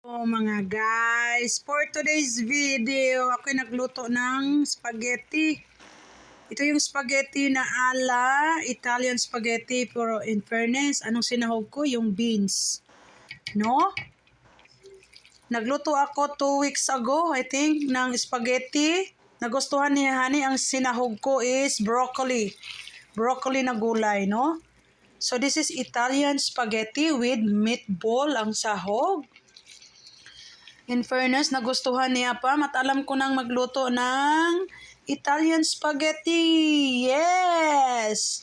Oh mga guys, for today's video, ako'y nagluto ng spaghetti. Ito yung spaghetti na ala Italian spaghetti pero in fairness, anong sinahog ko? Yung beans. No? Nagluto ako two weeks ago, I think, ng spaghetti. Nagustuhan ni Hani, ang sinahog ko is broccoli. Broccoli na gulay, no? So this is Italian spaghetti with meatball ang sahog. In fairness, nagustuhan niya pa. Matalam ko nang magluto ng Italian spaghetti. Yes!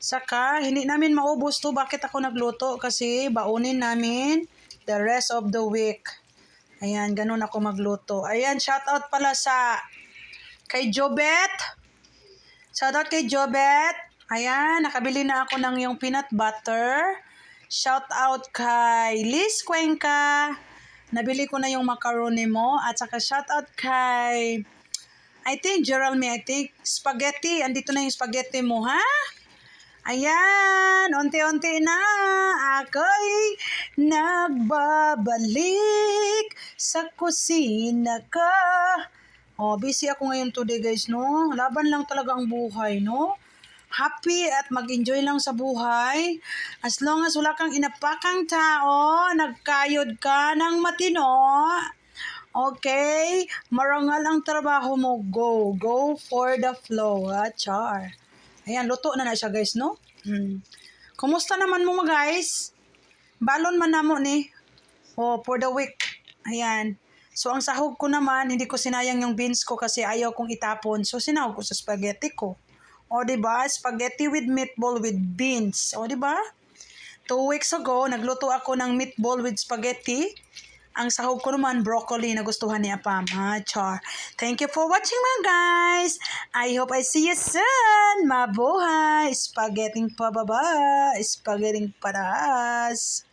Saka, hindi namin maubos to. Bakit ako nagluto? Kasi baunin namin the rest of the week. Ayan, ganun ako magluto. Ayan, shoutout pala sa kay Jobet. Shoutout kay Jobet. Ayan, nakabili na ako ng yung peanut butter. Shoutout kay Liz Cuenca. Nabili ko na yung macaroni mo. At saka shoutout kay, I think, Jeremy, I think, spaghetti. Andito na yung spaghetti mo, ha? Ayan, unti-unti na ako'y nagbabalik sa kusina ka. Oh, busy ako ngayon today guys, no? Laban lang talaga ang buhay, no? Happy at mag-enjoy lang sa buhay. As long as wala kang inapakang tao, nagkayod ka ng matino. Okay? Marangal ang trabaho mo. Go. Go for the flow. Ah, char. Ayan, luto na na siya guys, no? Hmm. Kumusta naman mo guys? Balon man namo ni. Oh, for the week. Ayan. So, ang sahog ko naman, hindi ko sinayang yung beans ko kasi ayaw kong itapon. So, sinahog ko sa spaghetti ko. O, ba? Spaghetti with meatball with beans. O, ba? Two weeks ago, nagluto ako ng meatball with spaghetti. Ang sahog ko naman, broccoli na gustuhan ni Apam. Ha, char. Thank you for watching mga guys. I hope I see you soon. Mabuhay. Spaghetti pababa. Spaghetti pataas.